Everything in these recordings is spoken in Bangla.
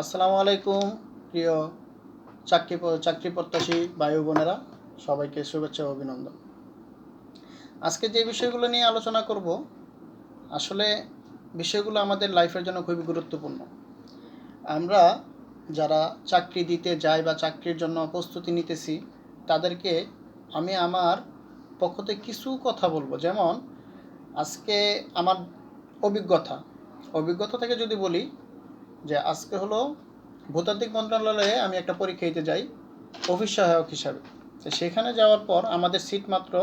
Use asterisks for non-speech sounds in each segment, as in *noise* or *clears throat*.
আসসালামু আলাইকুম, প্রিয় চাকরি চাকরি প্রত্যাশী ভাই বোনেরা, সবাইকে শুভেচ্ছা অভিনন্দন। আজকে যে বিষয়গুলো নিয়ে আলোচনা করব, আসলে বিষয়গুলো আমাদের লাইফের জন্য খুবই গুরুত্বপূর্ণ। আমরা যারা চাকরি দিতে যাই বা চাকরির জন্য প্রস্তুতি নিতেছি, তাদেরকে আমি আমার পক্ষতে কিছু কথা বলব। যেমন, আজকে আমার অভিজ্ঞতা। অভিজ্ঞতা থেকে যদি বলি যে আজকে হলো ভূতাত্ত্বিক মন্ত্রণালয়ে আমি একটা পরীক্ষা দিতে যাই অফিস সহায়ক হিসাবে। তো সেখানে যাওয়ার পর আমাদের সিট মাত্র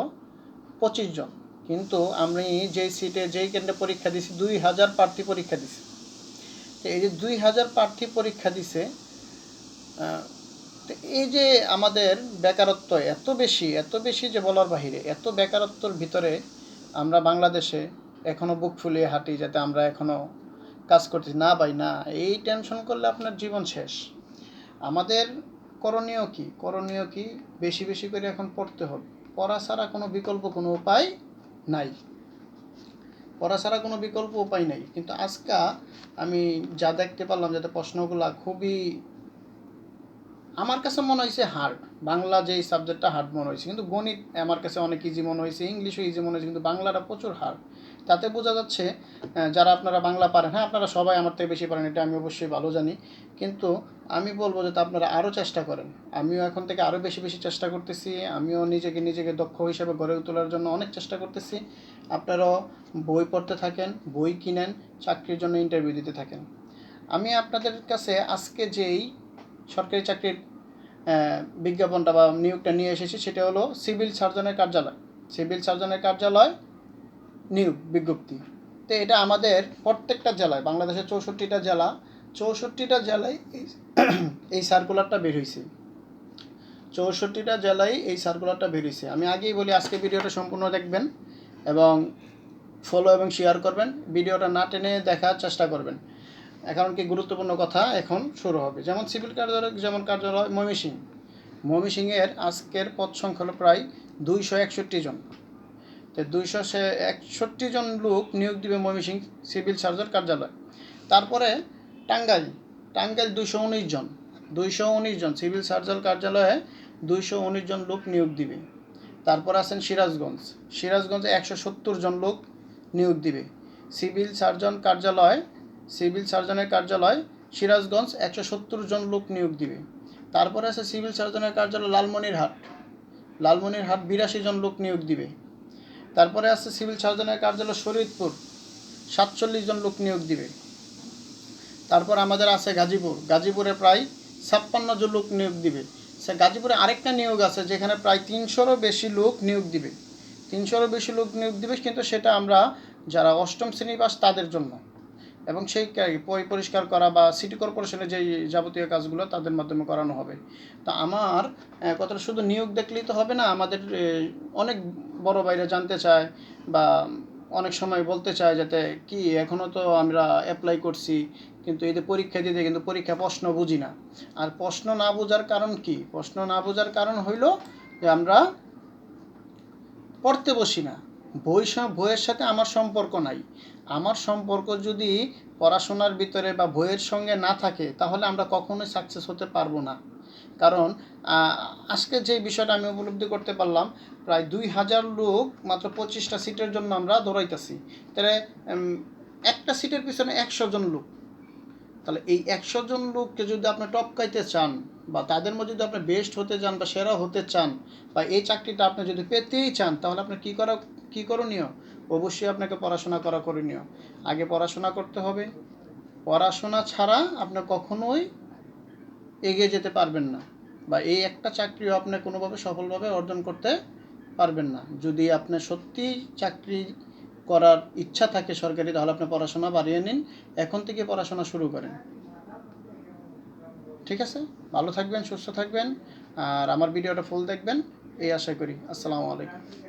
পঁচিশ জন। কিন্তু আমি যেই সিটে যেই কেন্দ্রে পরীক্ষা দিছি, দুই হাজার প্রার্থী পরীক্ষা দিছি। তো এই যে দুই হাজার প্রার্থী পরীক্ষা দিছে তো এই যে আমাদের বেকারত্ব এত বেশি এত বেশি যে বলার বাহিরে, এত বেকারত্বর ভিতরে আমরা বাংলাদেশে এখনও বুক ফুলিয়ে হাঁটি যাতে আমরা এখনও কাজ করতেছি, না ভাই, না। এই টেনশন করলে আপনার জীবন শেষ। আমাদের করণীয় কি? করণীয় কি? বেশি বেশি করে এখন পড়তে হবে। পড়া ছাড়া কোনো বিকল্প কোনো উপায় নাই। পড়া ছাড়া কোনো বিকল্প উপায় নাই। কিন্তু আজকা আমি যা দেখতে পারলাম, যাতে প্রশ্নগুলা খুবই আমার কাছে মনে হয়েছে হার্ড বাংলা যেই সাবজেক্টটা হার্ড মনে হয়েছে, কিন্তু গণিত আমার কাছে অনেক ইজি মনে হয়েছে, ইংলিশও ইজি মনে হয়েছে, কিন্তু বাংলাটা প্রচুর হার্ড তাতে বোঝা যাচ্ছে যারা আপনারা বাংলা পারেন হ্যাঁ আপনারা সবাই আমার থেকে বেশি পারেন, এটা আমি অবশ্যই ভালো জানি। কিন্তু আমি বলব যে আপনারা আরও চেষ্টা করেন। আমিও এখন থেকে আরও বেশি বেশি চেষ্টা করতেছি, আমিও নিজেকে নিজেকে দক্ষ হিসেবে গড়ে তোলার জন্য অনেক চেষ্টা করতেছি। আপনারাও বই পড়তে থাকেন, বই কিনেন, চাকরির জন্য ইন্টারভিউ দিতে থাকেন। আমি আপনাদের কাছে আজকে যেই সরকারি চাকরির বিজ্ঞাপনটা বা নিয়োগটা নিয়ে এসেছি, সেটা হলো সিভিল সার্জনের কার্যালয়। সিভিল সার্জনের কার্যালয়, নিয়োগ বিজ্ঞপ্তি। তো এটা আমাদের প্রত্যেকটা জেলায়, বাংলাদেশের চৌষট্টিটা জেলা, চৌষট্টিটা জেলায় এই *clears throat* সার্কুলারটা বের হয়েছে চৌষট্টিটা জেলায় এই সার্কুলারটা বের হয়েছে আমি আগেই বলি, আজকে ভিডিওটা সম্পূর্ণ দেখবেন এবং ফলো এবং শেয়ার করবেন। ভিডিওটা না টেনে দেখার চেষ্টা করবেন। এখন কি গুরুত্বপূর্ণ কথা? এখন শুরু হবে। যেমন সিভিল কার্যালয় যেমন কার্যালয় ময়মনসিং ময়মনসিংহের আজকের পদ সংখ্যা হলো প্রায় দুইশো একষট্টি জন। তো দুইশো একষট্টি জন লোক নিয়োগ দিবে ময়মনসিং সিভিল সার্জন কার্যালয়। তারপরে টাঙ্গাইল। টাঙ্গাইল দুইশো উনিশ জন। দুইশো উনিশ জন সিভিল সার্জন কার্যালয়ে দুইশো উনিশ জন লোক নিয়োগ দিবে। তারপর আছেন সিরাজগঞ্জ। সিরাজগঞ্জে একশো সত্তর জন লোক নিয়োগ দিবে। সিভিল সার্জন কার্যালয় সিভিল সার্জনের কার্যালয় সিরাজগঞ্জ একশো সত্তর জন লোক নিয়োগ দিবে। তারপরে আছে সিভিল সার্জনের কার্যালয় লালমনিরহাট। লালমনিরহাট বিরাশি জন লোক নিয়োগ দিবে। তারপরে আছে সিভিল সার্জনের কার্যালয় শরীয়তপুর, সাতচল্লিশ জন লোক নিয়োগ দিবে। তারপর আমাদের আছে গাজীপুর। গাজীপুরে প্রায় ছাপ্পান্ন জন লোক নিয়োগ দিবে। সে গাজীপুরে আরেকটা নিয়োগ আছে যেখানে প্রায় তিনশোরও বেশি লোক নিয়োগ দিবে। তিনশোরও বেশি লোক নিয়োগ দিবে, কিন্তু সেটা আমরা যারা অষ্টম শ্রেণি পাস তাদের জন্য। এবং সেই পরিষ্কার করা বা সিটি কর্পোরেশনের যে যাবতীয় কাজগুলো তাদের মাধ্যমে করানো হবে। তা আমার কথাটা শুধু নিয়োগ দেখলেই তো হবে না, আমাদের অনেক বড় বাইরে জানতে চায় বা অনেক সময় বলতে চায় যাতে কি এখনও তো আমরা অ্যাপ্লাই করছি, কিন্তু যে পরীক্ষা দিতে কিন্তু পরীক্ষা প্রশ্ন বুঝি না। আর প্রশ্ন না বোঝার কারণ কি? প্রশ্ন না বোঝার কারণ হইল যে আমরা পড়তে বসি না। বই বইয়ের সাথে আমার সম্পর্ক নাই। আমার সম্পর্ক যদি পড়াশোনার ভিতরে বা বইয়ের সঙ্গে না থাকে, তাহলে আমরা কখনোই সাকসেস হতে পারব না। কারণ আজকে যে বিষয়টা আমি উপলব্ধি করতে পারলাম, প্রায় দুই হাজার লোক মাত্র পঁচিশটা সিটের জন্য আমরা দৌড়াইতেছি। তাহলে একটা সিটের পিছনে একশো জন লোক। তাহলে এই একশো জন লোককে যদি আপনি টপকাইতে চান, বা তাদের মধ্যে যদি আপনি বেস্ট হতে চান, বা সেরা হতে চান, বা এই চাকরিটা আপনি যদি পেতেই চান, তাহলে আপনার কী করা কী করণীয়? অবশ্যই আপনাকে পড়াশোনা করা করণীয়। আগে পড়াশোনা করতে হবে। পড়াশোনা ছাড়া আপনি কখনোই এগিয়ে যেতে পারবেন না বা এই একটা চাকরিও আপনি কোনোভাবে সফলভাবে অর্জন করতে পারবেন না। যদি আপনি সত্যি চাকরি করার ইচ্ছা থাকে সরকারি, তাহলে আপনি পড়াশোনা বাড়িয়ে নিন। এখন থেকে পড়াশোনা শুরু করেন। ঠিক আছে? ভালো থাকবেন, সুস্থ থাকবেন। আর আমার ভিডিওটা ফুল দেখবেন। এই আশা করি। আসসালামু আলাইকুম।